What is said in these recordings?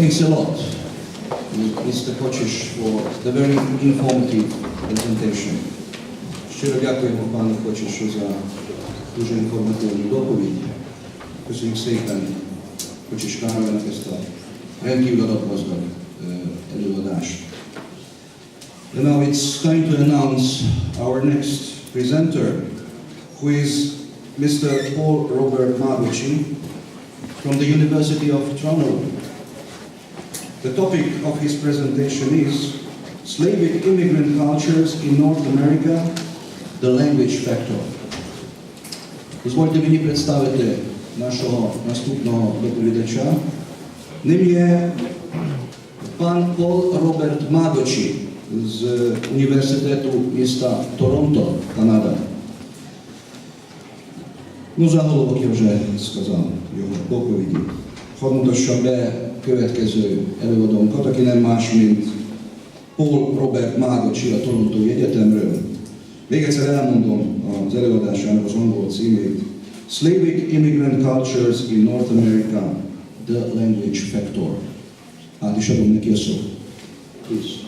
Thanks a lot, Mr. Kočiš, for the very informative presentation. Щиро дякуємо пану Кочишу за дуже інформативну доповідь. Köszönjük szépen Kocsis Károlynak ezt a rendkívül adatgazdag eh, előadást. And now it's time to announce our next presenter, who is Mr. Paul Robert Maguchi from the University of Toronto. The topic of his presentation is Slavic immigrant cultures in North America, the language factor. Дозвольте мені представити нашого наступного доповідача. Ним є пан Пол Роберт Магочі з університету міста Торонто, Канада. Ну, заголовок я вже сказав його доповіді. Fontosabb bekövetkező előadónkat, aki nem más, mint Paul Robert Mágocsi a Torontói Egyetemről. Még egyszer elmondom az előadásának az angol címét. Slavic Immigrant Cultures in North America, The Language Factor. Át is adom neki a szót. Please.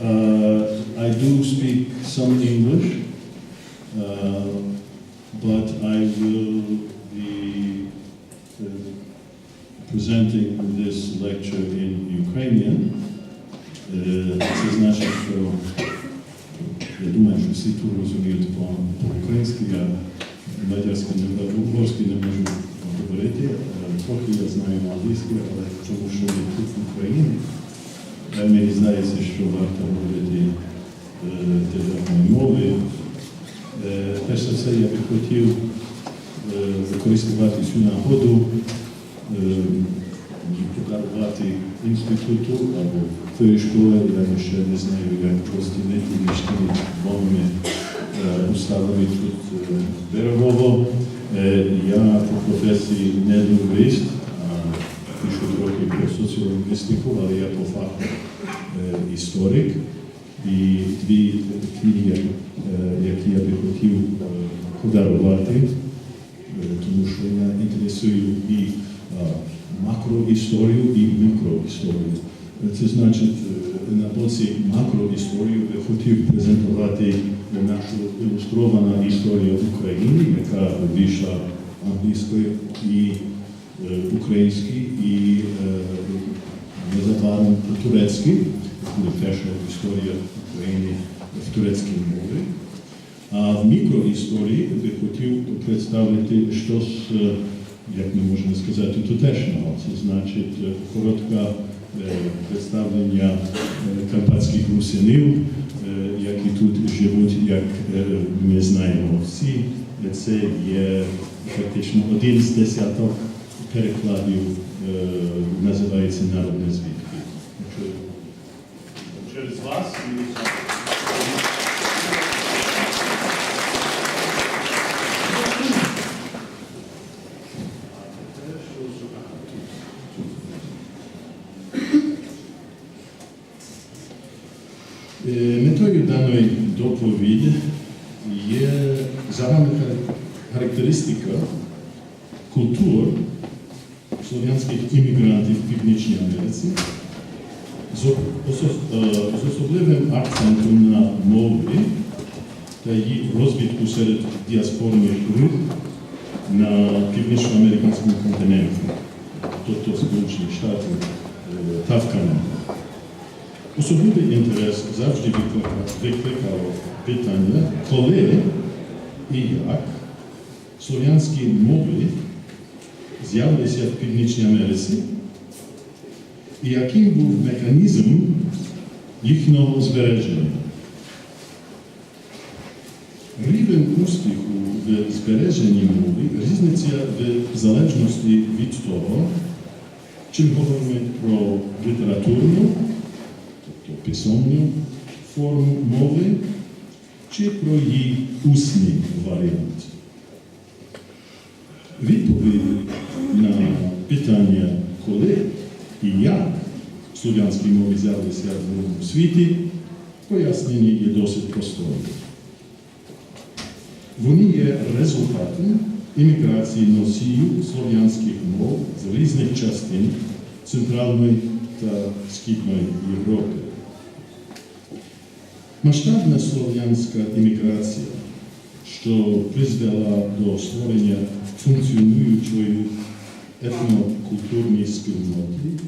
I do speak some English, uh, but I will be uh, presenting this lecture in Ukrainian. Uh, Це значить, що я думаю, що всі тут розуміють по- по-українськи, я мадярська не угорськи не можу говорити. Е, Трохи я знаю англійську, але тому що я тут в Україні, е, мені здається, що варто говорити е, державною мовою. Е, Перш за все, я би хотів е, використовувати цю нагоду е, подарувати інституту або тої школи, я ще не знаю, як розділити між тими е, уставами тут е, берегово. Е, Я по професії не лінгвіст, пишу трохи про соціолінгвістику, але я по е, історик. І дві книги, які я би хотів подарувати, тому що я інтересую і макроісторію, і мікроісторію. Це значить, на боці макроісторію я хотів презентувати нашу ілюстровану історію України, яка вийшла англійською і е, українською, і е, незабаром по-турецьки. Буде перша історія України в турецькій мові. А в мікроісторії би хотів представити щось, е, як ми можемо сказати, тутешнього. Це значить коротке представлення карпатських русинів, які тут живуть, як ми знаємо всі. Це є фактично один з десяток перекладів, е, називається народне звідки. Якщо Через вас і Е, Метою даної доповіді Осо- е, з особливим акцентом на мові та її розвитку серед діаспорних груп на північноамериканському континенті, тобто Сполучені Штати е, та в Канаді. Особливий інтерес завжди викликав- питання, коли і як слов'янські мови з'явилися в Північній Америці, і яким був механізм їхнього збереження. Рівень успіху в збереженні мови різниця в залежності від того, чи говоримо про літературну, тобто про письмовну форму мови чи про її усний варіант. Відповідь на питання, коли і як слов'янські мови з'явилися в новому світі, пояснення є досить простою. Вони є результатом імміграції носіїв слов'янських мов з різних частин Центральної та Східної Європи. Масштабна слов'янська імміграція, що призвела до створення функціонуючої етнокультурної спільноти,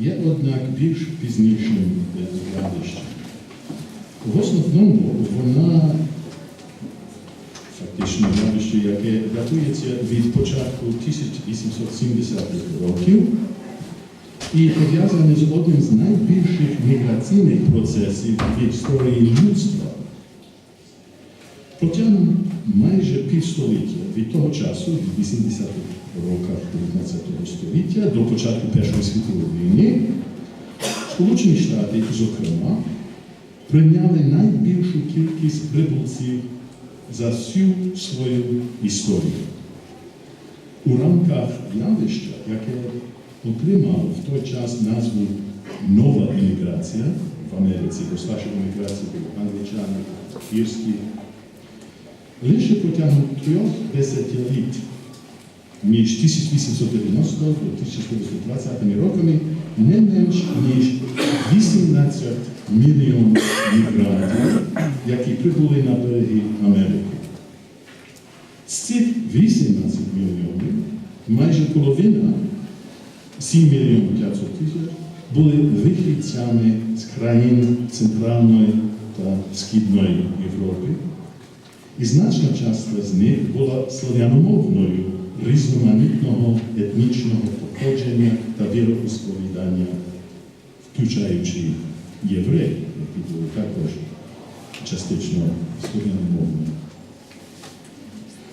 є, однак, більш пізнішим явищем. В основному вона фактично явище, яке датується від початку 1870-х років і пов'язане з одним з найбільших міграційних процесів в історії людства. Протягом майже півстоліття від того часу, від 80-х роках 19 століття до початку Першої світової війни, Сполучені Штати, зокрема, прийняли найбільшу кількість прибульців за всю свою історію. У рамках явища, яке отримало в той час назву нова імміграція в Америці, бо старша імміграція були англічани, ірські, лише протягом трьох десятиліть між 1890 до 1920 роками не менш ніж 18 мільйонів мігрантів, які прибули на береги Америки. З цих 18 мільйонів майже половина 7 мільйонів 500 тисяч були вихідцями з країн Центральної та Східної Європи, і значна частина з них була слов'яномовною різноманітного етнічного походження та віросповідання, включаючи євреїв, які були також частично слов'яномовні.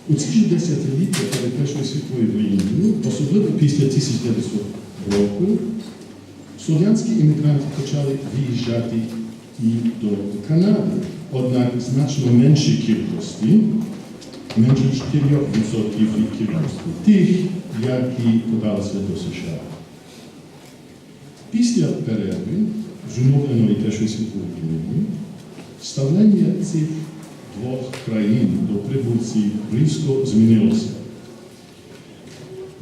У ці ж десятиліття перед Першою світовою війною, особливо після 1900 року, слов'янські іммігранти почали виїжджати і до Канади, однак значно менші кількості, менше 4% від кількості тих, які подалися до США. Після перерви, зумовленої світової війни, ставлення цих двох країн до прибульців різко змінилося.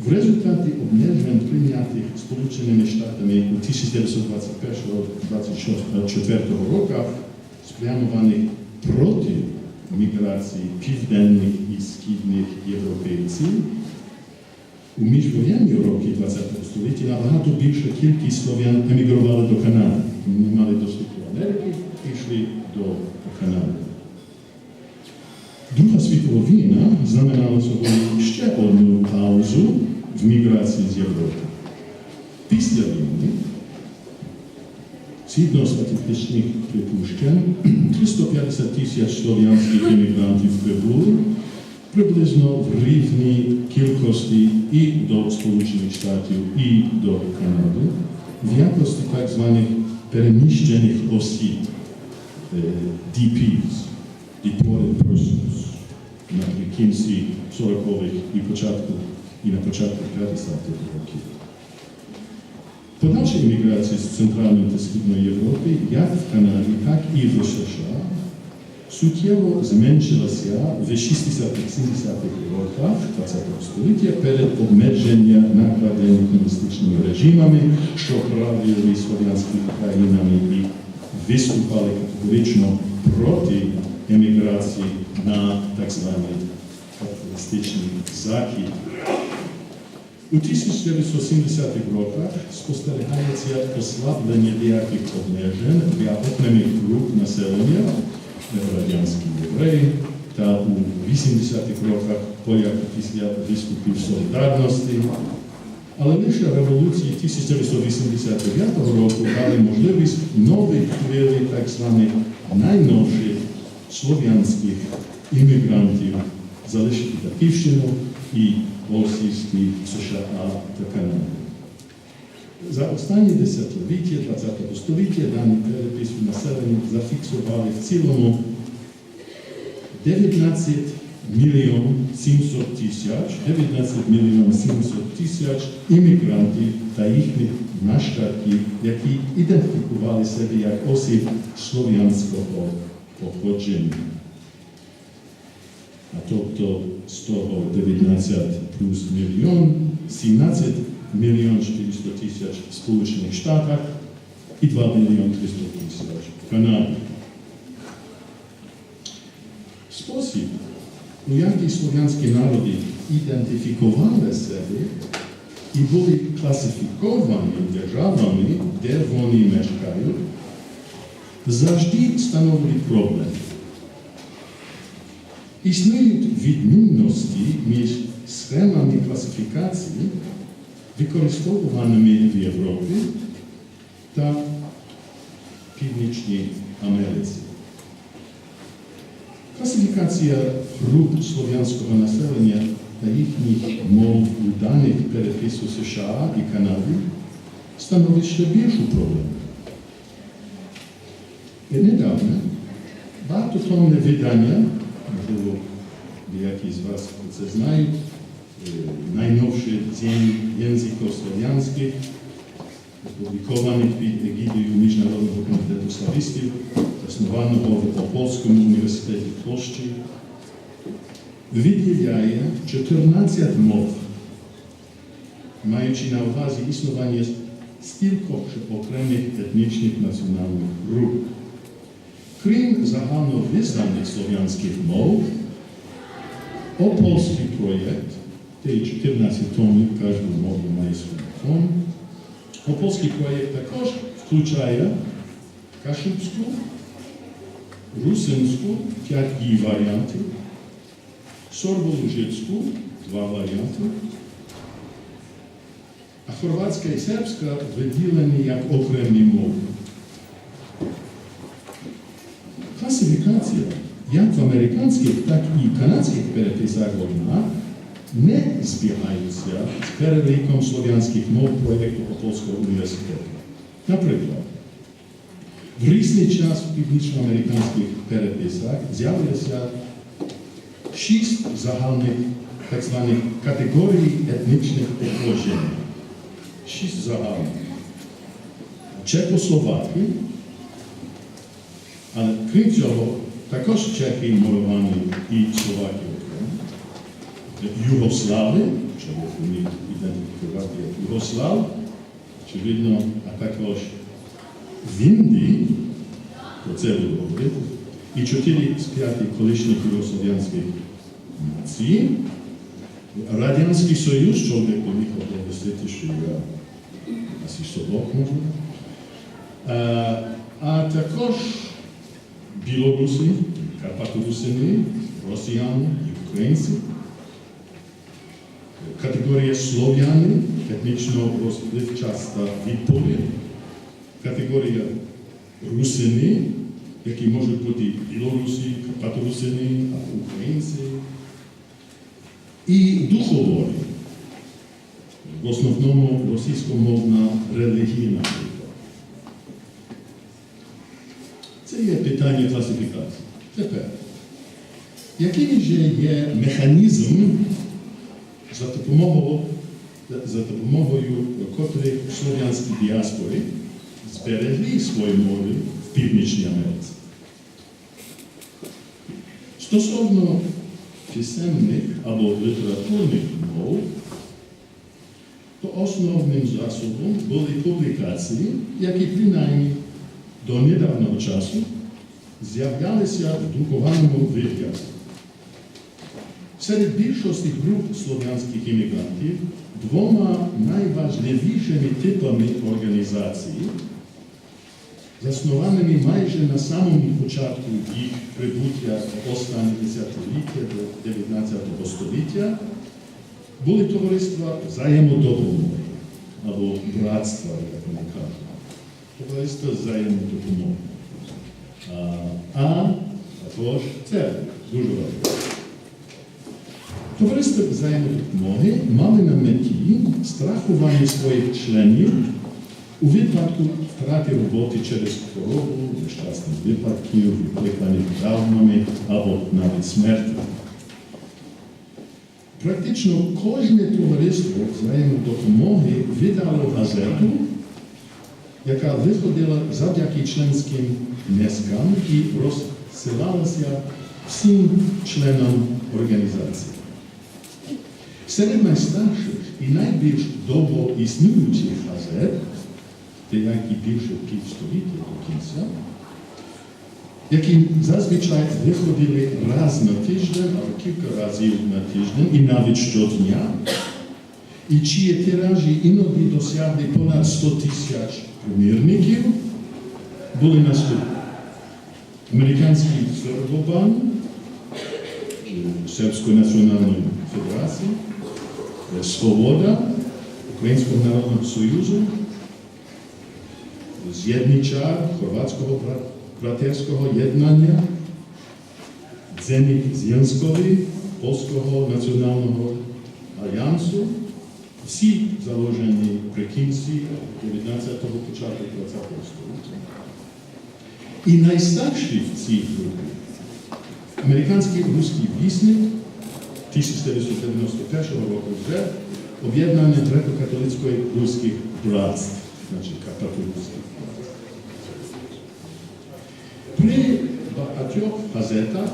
В результаті обмежень прийнятих Сполученими Штатами у 1921-1924 роках, спрямованих проти міграції південних і східних європейців, у міжвоєнні роки ХХ століття набагато більша кількість слов'ян емігрували до Канади. Не мали доступу до Америки і йшли до Канади. Друга світова війна знаменала собою ще одну паузу в міграції з Європи. Після війни, згідно статистичних припущень, 350 тисяч слов'янських іммігрантів прибули приблизно в рівній кількості і до Сполучених Штатів, і до Канади, в якості так званих переміщених осіб, е, DPs, Deported Persons, наприкінці 40-х і початку, і на початку 50-х років. Подальша імміграція з Центральної та Східної Європи, як в Канаді, так і в США, суттєво зменшилася в 60-70-х роках ХХ століття перед обмеженням накладеними комуністичними режимами, що правили слов'янськими країнами і виступали категорично проти еміграції на так званий капіталістичний захід. У 1970-х роках спостерігається послаблення деяких обмежень для окремих груп населення, радянські євреї, та у 80-х роках появи після виступів солідарності. Але лише революції 1989 року дали можливість нових хвилі так званих найновших слов'янських іммігрантів залишити Батьківщину і осісти США та Канади. За останні десятиліття 20 століття дані перепису населення зафіксували в цілому 19 мільйон 700 тисяч, 19 мільйон 700 тисяч іммігрантів та їхніх нащадків, які ідентифікували себе як осіб слов'янського походження. А тобто з того 19 плюс мільйон, 17 мільйон 400 тисяч в Сполучених Штатах і 2 мільйон 300 тисяч в Канаді. Спосіб, у який слов'янські народи ідентифікували себе і були класифіковані державами, де вони мешкають, завжди становили проблем. Існують відмінності між схемами класифікації, використовуваними в Європі та Північній Америці. Класифікація груп слов'янського населення та їхніх мов у даних перепису США і Канади становить ще більшу проблему. І недавно багатотомне видання, tu jakiś z Was znają, y, najnowszy dzień języków słowiańskich, opublikowany pod egidią Międzynarodowego Komitetu Slawistyw, zasnowanego w Opolskim Uniwersytecie w Płoszczy, wydzielaje 14 mow, mając na uwadze istnienie tylko przy okrętnych etnicznych nacjonalnych grup. Крім загальновизнаних слов'янських мов, опольський проєкт, де 14 томів, кожна мова має свій том, опольський проєкт також включає кашубську, русинську, п'ять її варіантів, сорболужицьку, два варіанти, а хорватська і сербська виділені як окремі мови. Класифікація як в американських, так і канадських переписах вона не збігаються з переліком слов'янських мов проєкту Опольського університету. Наприклад, в різний час в північноамериканських переписах з'явилося шість загальних так званих категорій етнічних походжень. Шість загальних. Чехословаки, але крім цього, також чехи мововані і словаки окремо. Югослави, що ви вміють ідентифікувати як Югослав, очевидно, а також в Індії, про це буду говорити, і чотири з п'яти колишніх югослов'янських націй. Радянський Союз, чоловік міг оголосити, що я asi собак можна. А, а також білоруси, карпаторусини, росіяни українці. Категорія слов'яни, етнічно розпливчаста відповідь. Категорія русини, які можуть бути білоруси, карпаторусини, або українці. І духової, в основному російськомовна релігійна Це є питання класифікації. Тепер, який же є механізм, за допомогою, за допомогою котрих слов'янські діаспори зберегли свої мови в Північній Америці? Стосовно писемних або літературних мов, то основним засобом були публікації, які принаймні до недавнього часу з'являлися в друкованому вигляді. Серед більшості груп слов'янських іммігрантів двома найважливішими типами організації, заснованими майже на самому початку їх прибуття в останні десятиліття до 19 століття, були товариства взаємодопомоги або братства, як вони кажуть. Товариство взаємодопомоги. А, а також церкви, дуже важливо. Товариство взаємодопомоги мали на меті страхування своїх членів У випадку втрати роботи через хворобу, нещасних випадків, викликаних травмами або навіть смерті. Практично кожне товариство взаємодопомоги видало газету, яка виходила завдяки членським внескам і розсилалася всім членам організації. Серед найстарших і найбільш довго існуючих газет, деякі більше півстоліття до кінця, які зазвичай виходили раз на тиждень або кілька разів на тиждень і навіть щодня, і чиї тиражі іноді досягли понад 100 тисяч примірників, були наступні. Американський Сербобан, Сербської національної федерації, Свобода Українського народного союзу, З'єднича Хорватського бра- братерського єднання, Дзеник З'єнської Польського національного альянсу, всі заложені при кінці 19-го, початку 20-го століття. І найстарші в цій групі американський русський вісник 1991 року вже об'єднання греко-католицької руських братств, значить католицьких. При багатьох газетах,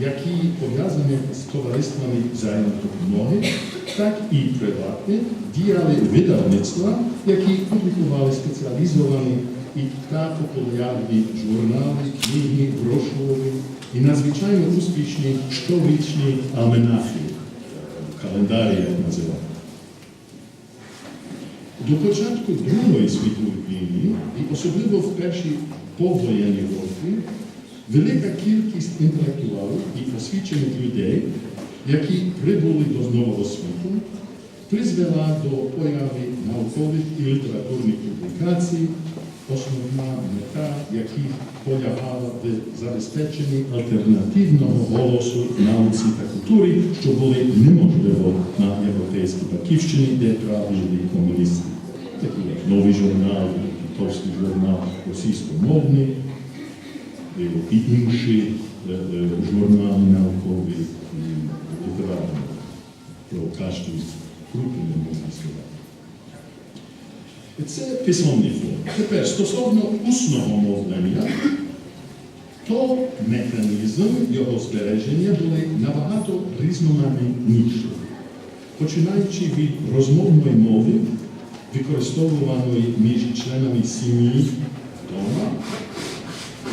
які пов'язані з товариствами взаємодопомоги, так і приватні, діяли видавництва, які публікували спеціалізовані і та популярні журнали, книги, брошури і надзвичайно успішні щорічні альманахи, календарі, як називають. До початку Другої світової війни, і особливо в перші повоєнні роки, велика кількість інтелектуалів і освічених людей, які прибули до Нового світу, призвела до появи наукових і літературних публікацій, основна мета яких полягала в забезпеченні альтернативного голосу науці та культурі, що були неможливо на європейській батьківщині, де правили комуністи. Такі як новий журнал, литовський журнал російськомовний, і інші е, е, журнали наукові і літературні про кожну групу, не можна сказати. Це письмовний фон. Тепер стосовно усного мовлення, то механізм його збереження були набагато різноманітніші. Починаючи від розмовної мови, використовуваної між членами сім'ї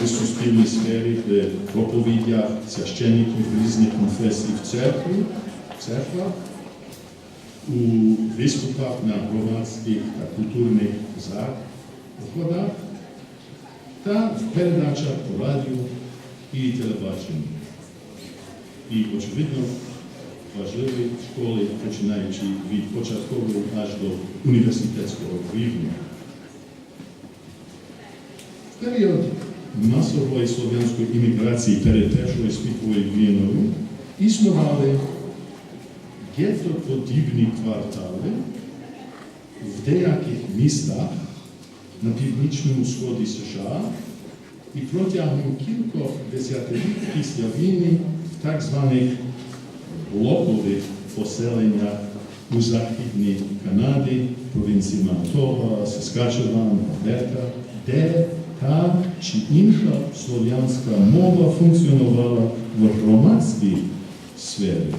у суспільній сфері, в проповідях священників різних конфесій в церкві, в церквах, у виступах на громадських та культурних заходах та в передачах по радіо і телебаченні. І, очевидно, важливі школи, починаючи від початкової аж до університетського рівня. В період масової слов'янської імміграції Першою світовою війною існували гетто-подібні квартали в деяких містах на північному сході США. І протягом кількох десятиліть після війни в так званих блокових поселеннях у Західній Канаді, провінції Манitoба, Саскачеван, Альберта, де та чи інша слов'янська мова функціонувала в громадській сфері.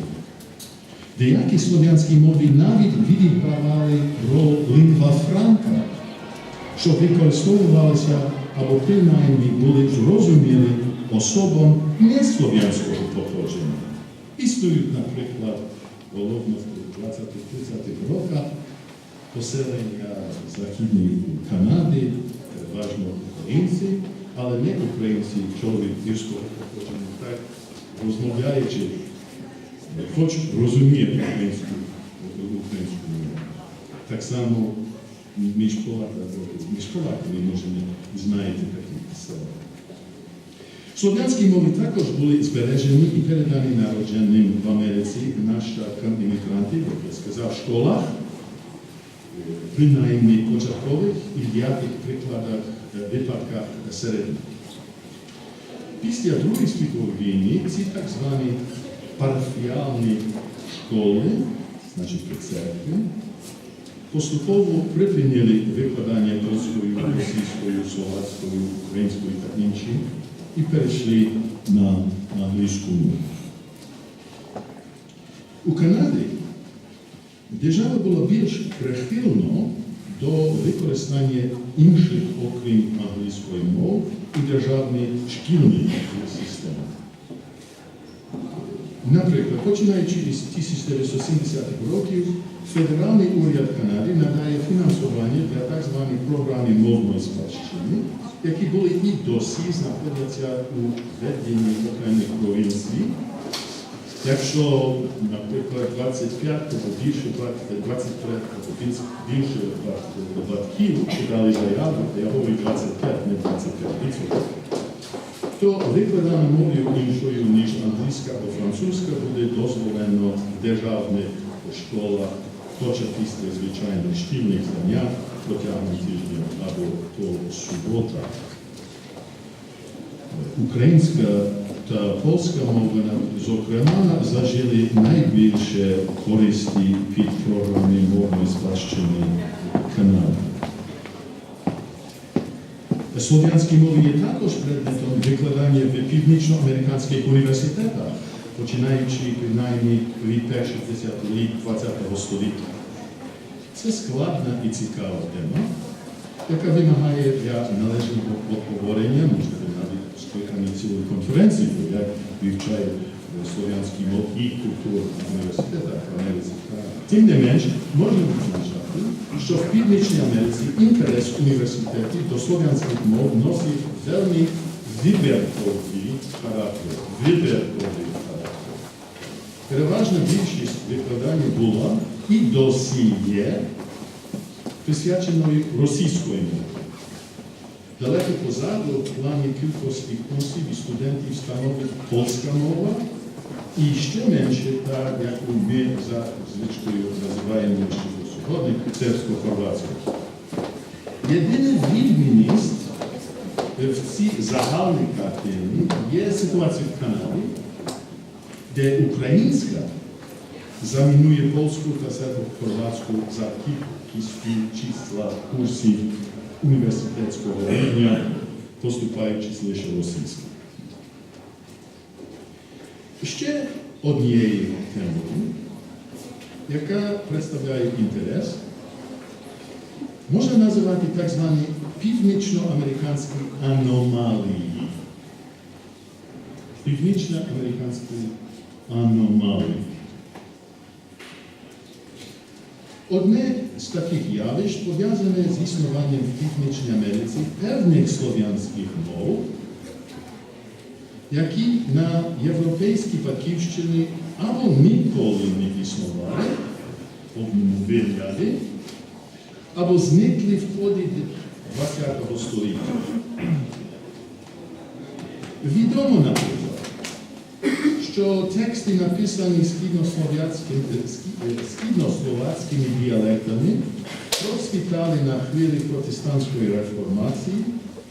Деякі слов'янські мови навіть відігравали роль лінгва франка, що використовувалися або принаймні були зрозумілі особам не слов'янського походження. Існують, наприклад, головно в 20-30 роках поселення Західної Канади, переважно українці, але не українці, чоловік ірського походження, так розмовляючи хоч розуміє українську, українську мову. Так само полаками, між полаками, може, не знаєте такі села. Слов'янські мови також були збережені і передані народженим в Америці нащадкам іммігрантів, як я сказав, школах, принаймні початкових і деяких прикладах випадках середніх. Після Другої світової війни ці так звані парафіальні школи, значить церкви, поступово припиняли викладання польською, російською, словацькою, українською та іншим і перейшли на англійську мову. У Канаді держава була більш прихильна до використання інших, окрім англійської мови, у державній шкільній системі. Наприклад, починаючи із 1970-х років, федеральний уряд Канади надає фінансування для так званих програми мовної спадщини, які були і досі знаходяться у веденні окремих провінцій. Якщо, наприклад, 25 або більше 23 або більше батьків подали заяву, я говорю 25, не 25 то викладання мовою іншою, ніж англійська або французька, буде дозволено в державних школах, хоча після звичайних шкільних занять протягом тижня або то субота. Українська та польська мова, зокрема, зажили найбільше користі під програми мовної спадщини Канади. Слов'янські мови є також предметом викладання в північноамериканських університетах, починаючи принаймні від перших десятиліть ХХ століття. Це складна і цікава тема, яка вимагає для належного обговорення, можливо, скликання цілої конференції, як вивчає слов'янські мови і культуру в Америці. Тим не менш, можна відзначати, що в Північній Америці інтерес університетів до слов'янських мов носить вельми вибірковий характер. Вибірковий характер. Переважна більшість викладання була і досі є присвяченою російської мови. Далеко позаду в плані кількості курсів і студентів становить польська мова, і ще менше, так як ми за звичкою називаємо сьогодні сербсько-хорватську. Єдиний відмінність в цій загальній картині є ситуація в Канаді, де українська замінує польську та сербо-хорватську за кількістю числа курсів університетського рівня, поступаючись лише російською. Ще однією темою, яка представляє інтерес, можна називати так звані північноамериканські аномалії. Північноамериканські аномалії. Одне з таких явищ пов'язане з існуванням в Північній Америці певних слов'янських мов, які на європейській батьківщині або ніколи не існували вигляді, або зникли в ході ХХ століття. Відомо, наприклад, що тексти, написані східнословацькими діалектами, розквітали на хвилі протестантської реформації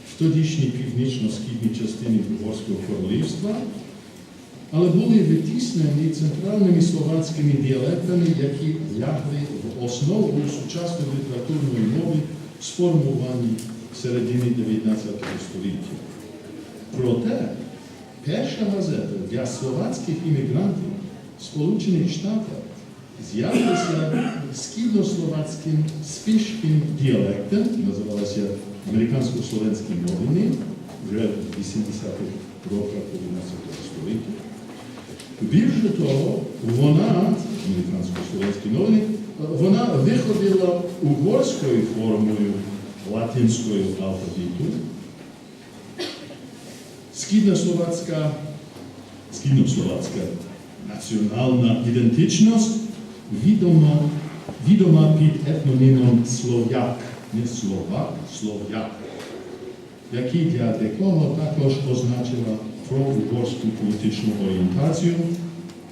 в тодішній північно-східній частині Угорського королівства, але були витіснені центральними словацькими діалектами, які лягли в основу сучасної літературної мови, сформовані в середині 19 століття. Проте перша газета для словацьких іммігрантів в Сполучених Штатах з'явилася східнословацьким спішким діалектом, називалася Американсько-Словенські новини вже в 80-х роках 11 століття. Більше того, вона, американсько-словенські новини, вона виходила угорською формою латинською алфавіту. Східнословацька, східнословацька. Національна ідентичність відома, відома під етнонімом Слов'як, не Словак, Слов'як, який для декого також означила проугорську політичну орієнтацію,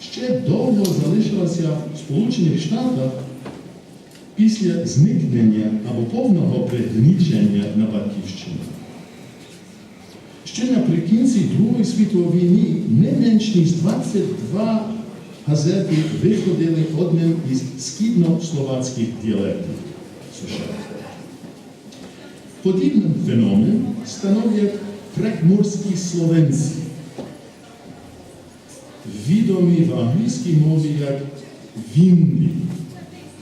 ще довго залишилася в Сполучених Штатах після зникнення або повного пригнічення на батьківщині. Ще наприкінці Другої світової війни не менш ніж 22 газети виходили одним із східнословацьких діалектів США. Подібний феномен становлять прекморські словенці, відомі в англійській мові як вінді,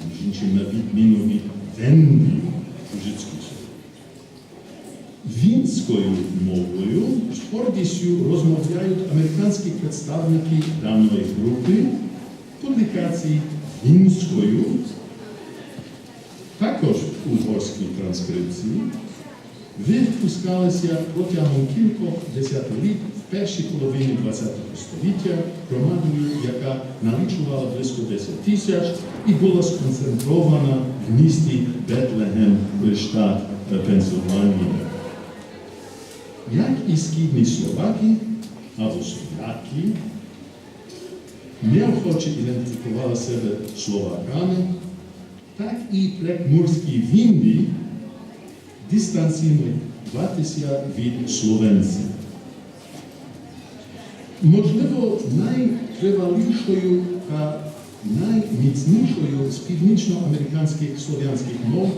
між іншим на відміну від венді Вінською мовою з гордістю розмовляють американські представники даної групи публікацій вінською, також угорській транскрипції, випускалися протягом кількох десятиліть в першій половині ХХ століття громадою, яка налічувала близько 10 тисяч і була сконцентрована в місті Бетлегем, штат Пенсильванія. Як і східні словаки або словаки неохоче ідентифікували себе словаками, так і прекмурські вінді дистанціюватися від словенців. Можливо, найтривалішою та найміцнішою з північноамериканських слов'янських мов,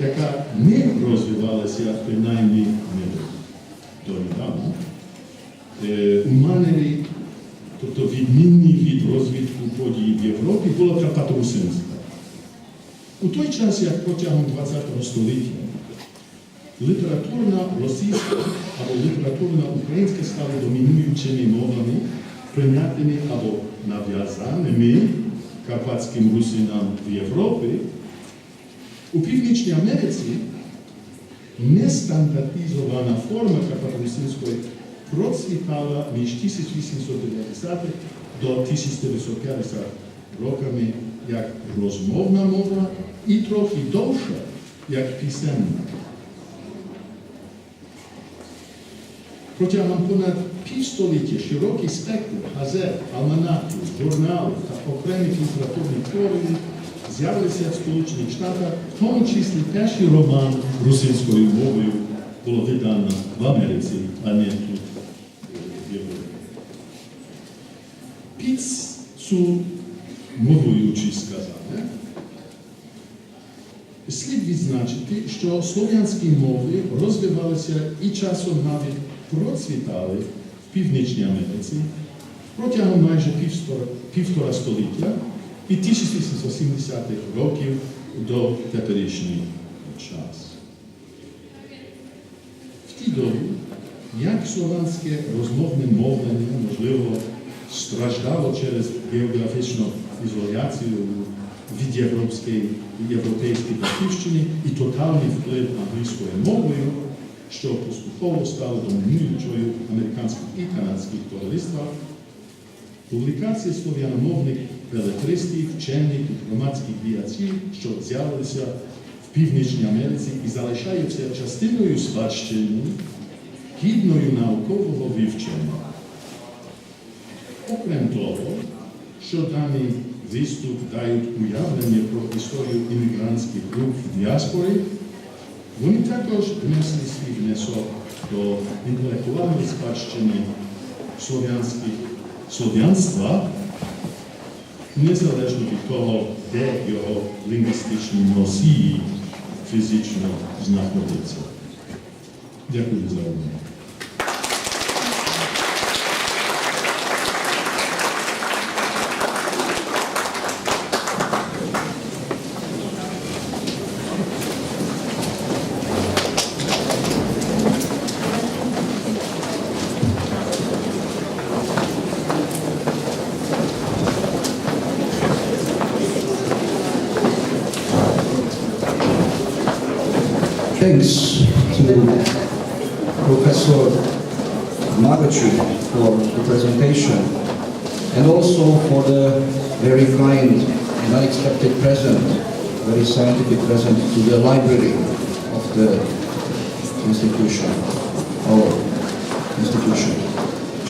яка не розвивалася принаймні не донедавна, е, у манері, тобто відмінні від розвитку подій в Європі, було карпаторусинська. У той час, як протягом ХХ століття літературна російська або літературна українська стали домінуючими мовами, прийнятими або нав'язаними карпатським русинам в Європі, у Північній Америці нестандартизована форма карпаторусинської процвітала між 1890 до 1950 роками як розмовна мова і трохи довша, як пісенна. Протягом понад півстоліття широкий спектр газет, альманахів, журналів та окремих літературних творів з'явилися в Сполучених Штатах, в тому числі перший роман російською мовою було видано в Америці, а не тут в Європі. Підсумовуючи сказане, слід відзначити, що слов'янські мови розвивалися і часом навіть процвітали в Північній Америці протягом майже півтора століття від 1870-х років до теперішній час. В ті доби, як слов'янське розмовне мовлення, можливо, страждало через географічну ізоляцію від європейської, європейської батьківщини і тотальний вплив англійською мовою, що поступово стало домінуючою американських і канадських товариствах, публікації слов'яномовних белетристів, вчених і громадських діячів, що з'явилися в Північній Америці і залишаються частиною спадщини, гідною наукового вивчення. Окрем того, що даний виступ дають уявлення про історію іммігрантських груп в діаспорі, вони також внесли свій внесок до інтелектуальної спадщини слов'янських слов'янства, незалежно від того, де його лінгвістичні носії фізично знаходяться. Дякую за увагу. Scientific present to the library